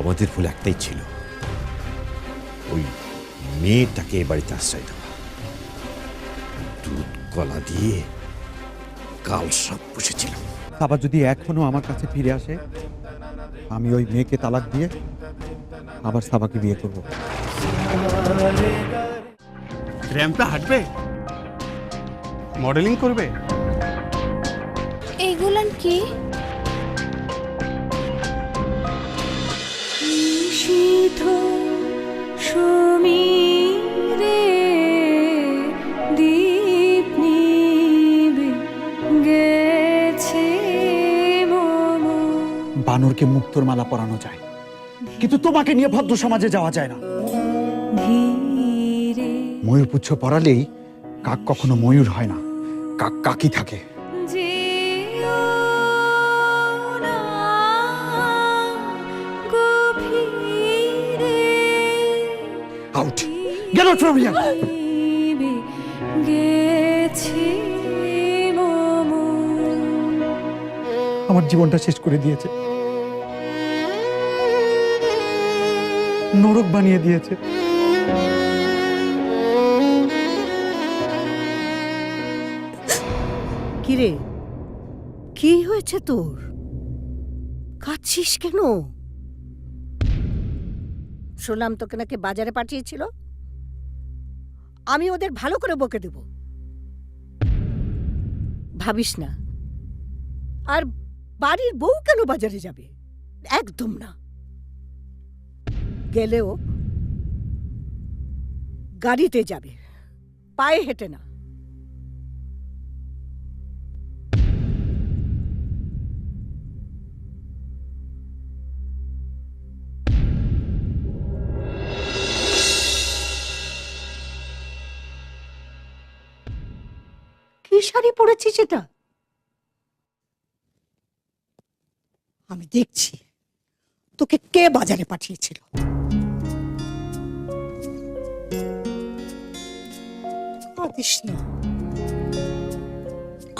আমাদের ভুল একটাই ছিল। ওই মেয়েটাকে এ বাড়িতে আশ্রয় দেওয়া। দুধ কলা দিয়ে কাল সব বসেছিলাম আবার যদি এখনও আমার কাছে ফিরে আসে আমি ওই মেয়েকে তালাক দিয়ে আবার সাবাকে বিয়ে করব। র্যাম্পটা হাঁটবে? মডেলিং করবে? এইগুলান কি? বানরকে মুক্তোর মালা পরানো যায়। কিন্তু তোমাকে নিয়ে ভদ্র সমাজে যাওয়া যায় না। ধীরে ময়ূর পুচ্ছ পরালেই কাক কখনো ময়ূর হয় না। কাক কাকি থাকে। আউট ফ্রম হিয়ার মম আমার জীবনটা শেষ করে দিয়েছে। নরক বানিয়ে দিয়েছে। কিরে? কি হয়েছে তোর? কাঁদছিস কেন? শুনলাম তোকে নাকি বাজারে পাঠিয়েছিল। আমি ওদের ভালো করে বকে দেব। ভাবিস না। আর বাড়ির বউ কেন বাজারে যাবে? একদম না। গেলেও গাড়িতে যাবে পায়ে হেঁটে না। কি শাড়ি পরেছিস এটা? আমি দেখছি। তোকে কে বাজারে পাঠিয়েছিল? কাঁদিস না।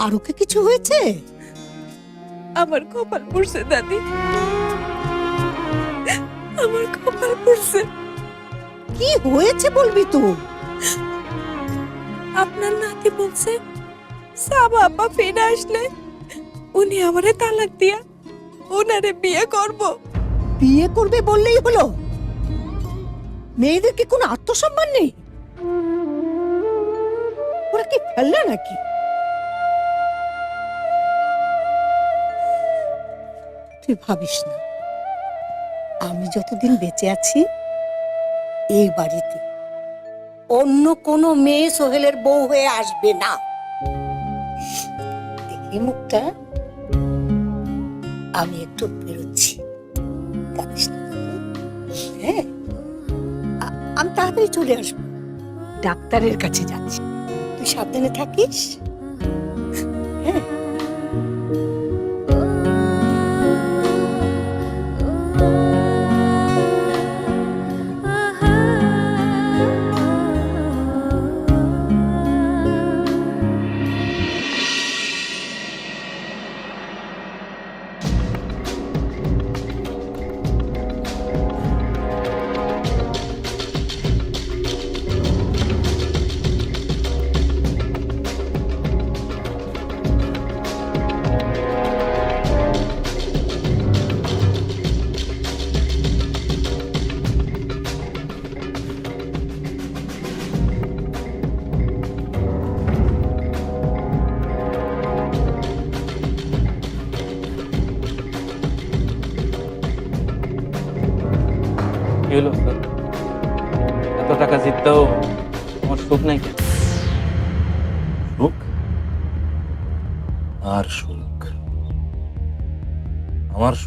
আরও কি কিছু হয়েছে? আমার কপাল পড়ছে দাদি। আমার কপাল পড়ছে। কি হয়েছে বলবি তো? আপনার নাতি বলছে সাবা আপা ফিরে আসলে। উনি আমারে তালাক দিয়া ওনারে বিয়ে করব। বিয়ে করবে বললেই হলো। মেয়েদের কি কোনো আত্মসম্মান নেই। ওরা কি ফেললা নাকি? তুই ভাবিস না, আমি যতদিন বেঁচে আছি, এই বাড়িতে অন্য কোনো মেয়ে সোহেলের বউ হয়ে আসবে না। মুখটা। আমি একটু বেরোচ্ছি তাড়াতাড়ি চলে আসব ডাক্তারের কাছে যাচ্ছি। তুই সাবধানে থাকিস।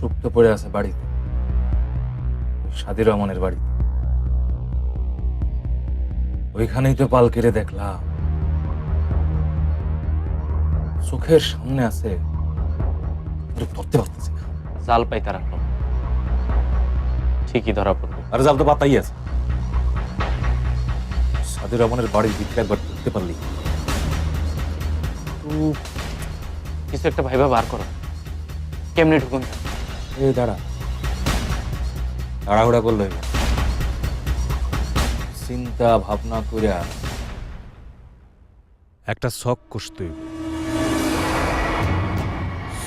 আমার সুখ তো পড়ে আছে বাড়িতে। সাদি রহমানের বাড়িতে। ওইখানেই তো পাল কেড়ে দেখলাম। চোখের সামনে আছে ধরতে পারতেছি জাল পাই তারা ঠিকই ধরা পড়বে আর জাল তো পাতাই আছে। সাদের রহমানের বাড়ির দিকটা একবার ঢুকতে পারলি কিছু একটা ভাইবা বার করো। কেমনে ঢুকুন? এ দাঁড়া। তাড়াহুড়া করল চিন্তা ভাবনা করিয়া একটা শখ কষতে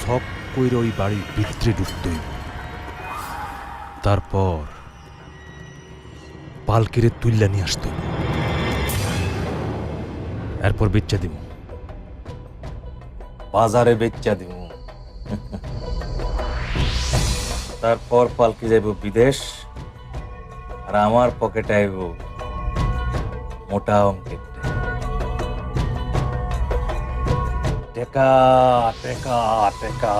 শখ কইরে ওই বাড়ির ভিতরে ঢুকতে তারপর পালকিরে তুল্লা নিয়ে আসতে এরপর বেচ্চা দিব। বাজারে বেচা দিব। তারপর পালকি যাইব বিদেশ, আর আমার পকেটে আইব মোটা অঙ্কের টেকা। টেকা টেকা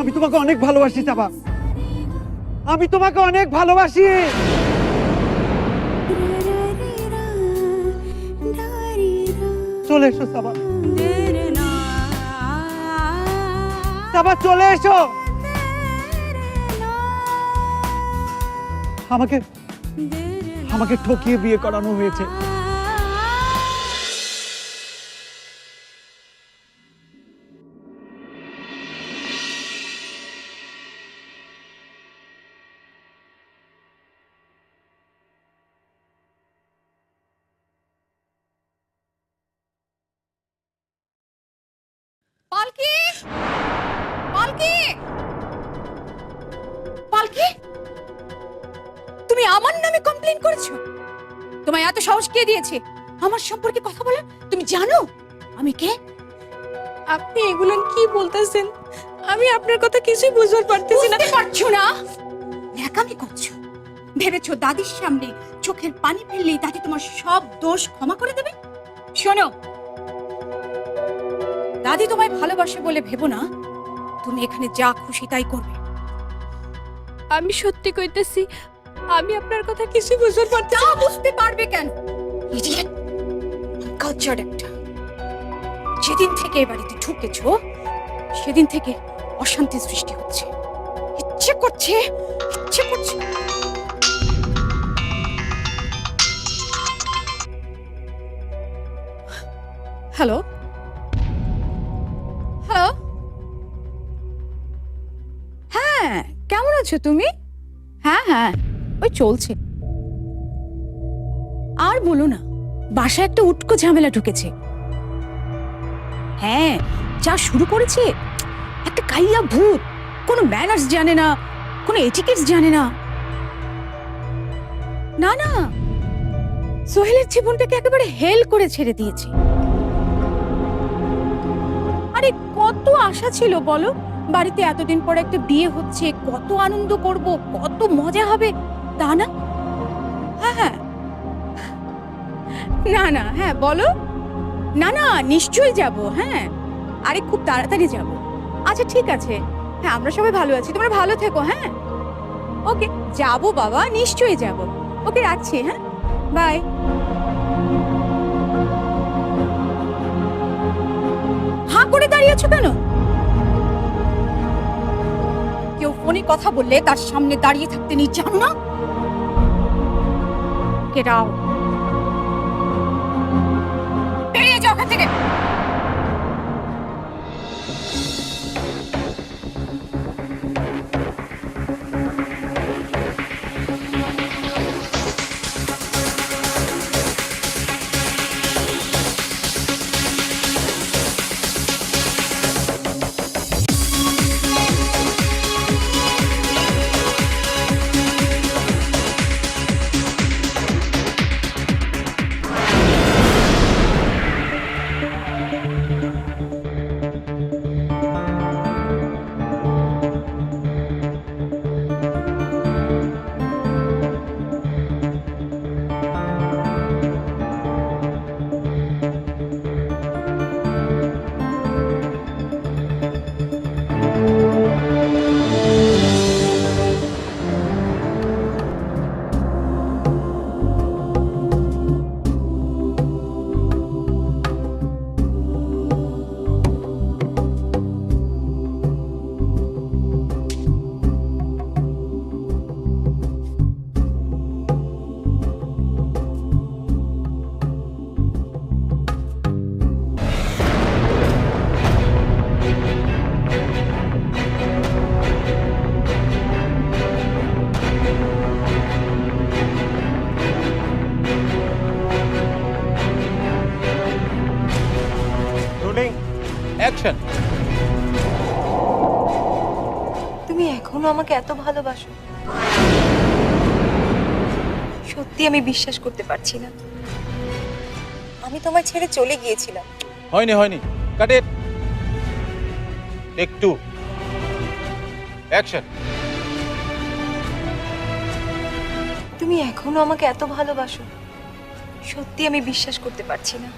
আমি তোমাকে অনেক ভালোবাসি, সাবা। আমি তোমাকে অনেক ভালোবাসি। চলে এসো, সাবা। চলে এসো। আমাকে আমাকে ঠকিয়ে বিয়ে করানো হয়েছে। পালকি? পালকি? তুমি আমার নামে কমপ্লেন করেছ? তোমায় এত সাহস কে দিয়েছে? আমার সম্পর্কে কথা বলা। তুমি জানো? আমি কে? আপনি এগুলো কি বলতেছেন? আমি আপনার কথা কিছুই পারতেছি না। পারছ না? ন্যাকামি করছ। ভেবেছো দাদির সামনে চোখের পানি ফেললেই দাদি তোমার সব দোষ ক্ষমা করে দেবে? শোনো দাদি তোমায় ভালোবাসে বলে ভেবো না। তুমি এখানে যা খুশি তাই করবে। আমি সত্যি কইতেছি আমি আপনার কথা কিছু বুঝতে পারছি না। বুঝতে পারবে কেন? ইডিয়েট কালচার একটা যেদিন থেকে এ বাড়িতে ঢুকেছো সেদিন থেকে অশান্তি সৃষ্টি হচ্ছে। ইচ্ছে করছে ইচ্ছে করছে। হ্যালো হ্যালো আছো তুমি? হ্যাঁ হ্যাঁ ওই চলছে। আর বলো না, বাসায় একটা উটকো ঝামেলা ঢুকেছে। হ্যাঁ যা শুরু করেছে, একটা কাইয়া ভূত। কোনো ম্যানার্স জানে না, কোনো এটিকেটস জানে না। না না, সোহেলের জীবনটাকে একেবারে হেল করে ছেড়ে দিয়েছে। আরে, কত আশা ছিল বলো? বাড়িতে এতদিন পর একটা বিয়ে হচ্ছে, কত আনন্দ করব, কত মজা হবে, তা না? হ্যাঁ হ্যাঁ। না না হ্যাঁ বলো। না না, নিশ্চয়ই যাব হ্যাঁ। আরে, খুব তাড়াতাড়ি যাব। আচ্ছা ঠিক আছে। হ্যাঁ আমরা সবাই ভালো আছি, তোমরা ভালো থেকো হ্যাঁ। ওকে, যাব বাবা, নিশ্চয়ই যাব। ওকে, রাখছি হ্যাঁ। বাই। হাঁ করে দাঁড়িয়ে আছো কেন? ফোনে কথা বললে তার সামনে দাঁড়িয়ে থাকতে নিয়ে না? আউট অ্যাকশন তুমি এখনও আমাকে এত ভালোবাসো। সত্যি আমি বিশ্বাস করতে পারছি না। আমি তোমার ছেড়ে চলে গিয়েছিলাম। হয়নি হয়নি। Cut it take two action তুমি এখনও আমাকে এত ভালোবাসো। সত্যি আমি বিশ্বাস করতে পারছি না।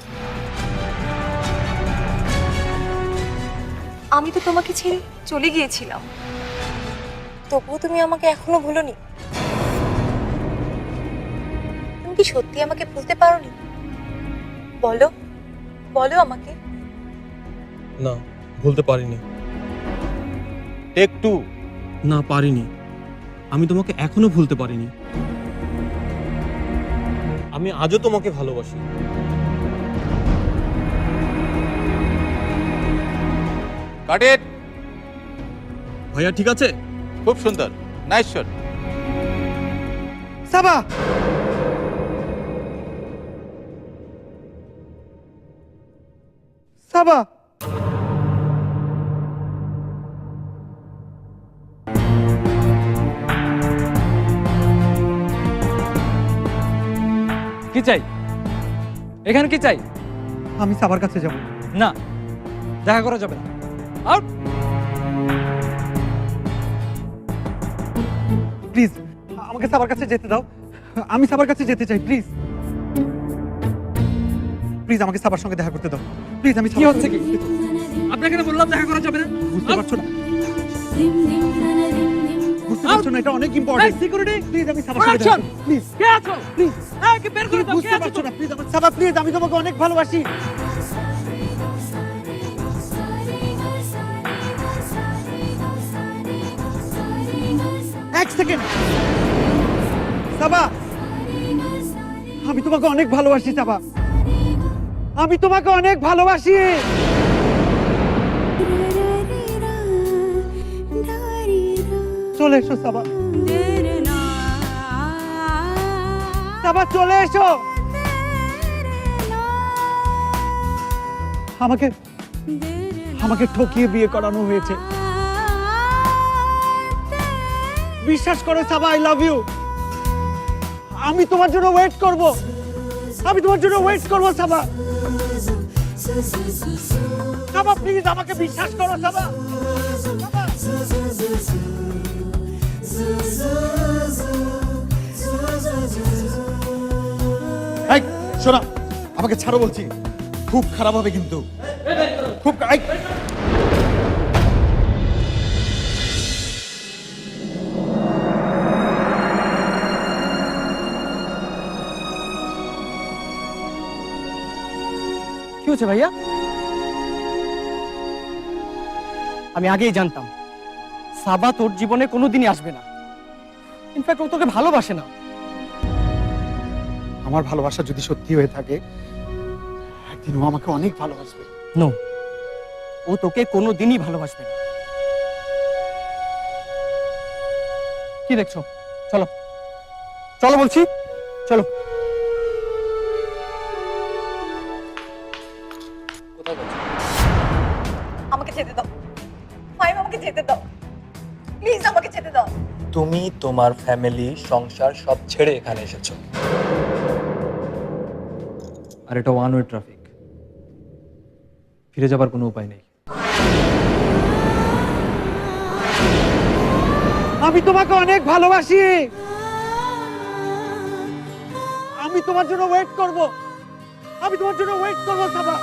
আমি তো তোমাকে ছেড়ে চলে গিয়েছিলাম। তবুও তুমি আমাকে এখনও ভুলোনি। তুমি কি সত্যি আমাকে ভুলতে পারোনি? বলো বলো আমাকে। না, ভুলতে পারিনি। টেক টু না, পারিনি। আমি তোমাকে এখনও ভুলতে পারিনি। আমি আজও তোমাকে ভালোবাসি। কাট ইট ভাইয়া ঠিক আছে? খুব সুন্দর। নাইস শট সাবা! সাবা! কি চাই? এখানে কি চাই? আমি সাবার কাছে যাব। না দেখা করা যাবে না। আউট প্লিজ আমাকে সাবার কাছে যেতে দাও। আমি সাবার কাছে যেতে চাই প্লিজ। প্লিজ আমাকে সাবার সঙ্গে দেখা করতে দাও। প্লিজ আমি কি হচ্ছে কি? আপনাকে না বললাম দেখা করা যাবে না। বুঝতে পারছ না? বুঝতে পারছ না? এটা অনেক ইম্পর্টেন্ট সিকিউরিটি প্লিজ আমি সাবার সঙ্গে প্লিজ কে আছো? প্লিজ। একে বের করে দাও বুঝতে পারছ না? প্লিজ আমার সাবা প্লিজ আমি তোমাকে অনেক ভালোবাসি। এক সেকেন্ড। সাবা, আমি তোমাকে অনেক ভালোবাসি, সাবা। আমি তোমাকে অনেক ভালোবাসি। চলে এসো, সাবা। সাবা, চলে এসো। আমাকে আমাকে ঠকিয়ে বিয়ে করানো হয়েছে। বিশ্বাস করো সাবা আই লাভ ইউ আমি তোমার জন্য ওয়েট করব। আমি তোমার জন্য ওয়েট করব সাবা। সাবা প্লিজ আমাকে বিশ্বাস করো সাবা। এই, শোনো আমাকে ছাড়ো বলছি। খুব খারাপ হবে কিন্তু। খুব হচ্ছে ভাইয়া? আমি আগেই জানতাম সাবা তোর জীবনে কোনোদিনই আসবে না। ইনফ্যাক্ট ও তোকে ভালোবাসে না। আমার ভালোবাসা যদি সত্যি হয়ে থাকে একদিন ও আমাকে অনেক ভালোবাসবে। নো ও তোকে কোনোদিনই ভালোবাসবে না। কি দেখছ? চলো। চলো বলছি। চলো। তুমি তোমার ফ্যামিলি সংসার সব ছেড়ে এখানে এসেছ। আর এটা ওয়ান ওয়ে ট্রাফিক ফিরে যাবার কোনো উপায় নেই। আমি তোমাকে অনেক ভালোবাসি। আমি তোমার জন্য ওয়েট করব। আমি তোমার জন্য ওয়েট করব, সাবা।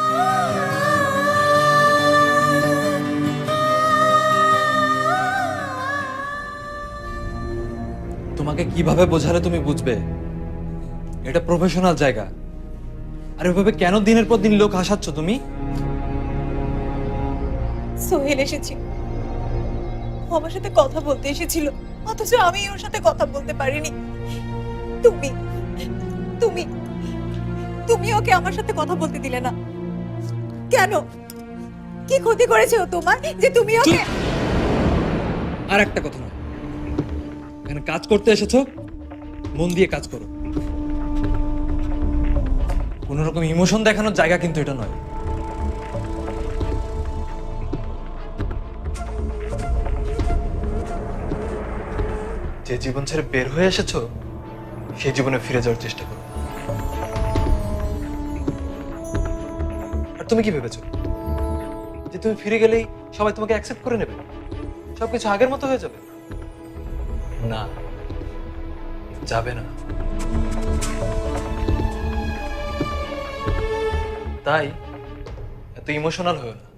তোমাকে কীভাবে বোঝালে তুমি বুঝবে? এটা প্রফেশনাল জায়গা। আর এভাবে কেন দিনের পর দিন লোক হাসাচ্ছ তুমি? সোহেল এসেছিল। আমার সাথে কথা বলতে এসেছিল। অথচ আমি ওর সাথে কথা বলতে পারিনি। তুমি তুমি তুমি ওকে আমার সাথে কথা বলতে দিলে না। কেন? কি ক্ষতি করেছে ও তোমার যে তুমি ওকে আর একটা কথা নয়। এখানে কাজ করতে এসেছ? মন দিয়ে কাজ করো। কোনো রকম ইমোশন দেখানোর জায়গা কিন্তু এটা নয়। যে জীবন ছেড়ে বের হয়ে এসেছ, সে জীবনে ফিরে যাওয়ার চেষ্টা করো। আর তুমি কি ভেবেছো? যে তুমি ফিরে গেলেই সবাই তোমাকে অ্যাকসেপ্ট করে নেবে? সবকিছু আগের মতো হয়ে যাবে? না যাবে না। তাই এত ইমোশনাল হয়ে না।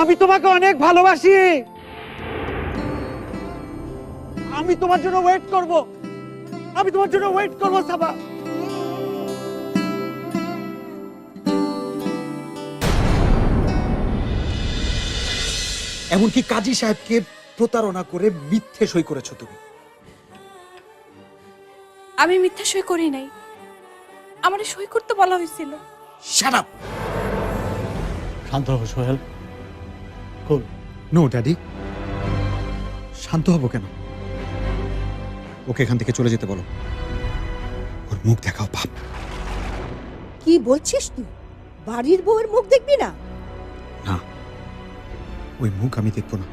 আমি তোমাকে অনেক ভালোবাসি। আমি তোমার জন্য ওয়েট করব। আমি তোমার জন্য ওয়েট করব সাবা। এমনকি কাজী সাহেবকে প্রতারণা করে মিথ্যে সই করেছ তুমি। আমি মিথ্যা সই করি নাই। আমার সই করতে বলা হয়েছিল। শাট আপ শান্ত হও সোহেল। Cool no daddy. শান্ত হব কেন? ওকে এখান থেকে চলে যেতে বলো। ওর মুখ দেখাও বাপ। কি বলছিস তুই? বাড়ির বউয়ের মুখ দেখবি না? না। ওই মুখ আমি দেখব না।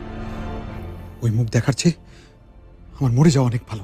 ওই মুখ দেখার চেয়ে আমার মরে যাওয়া অনেক ভালো।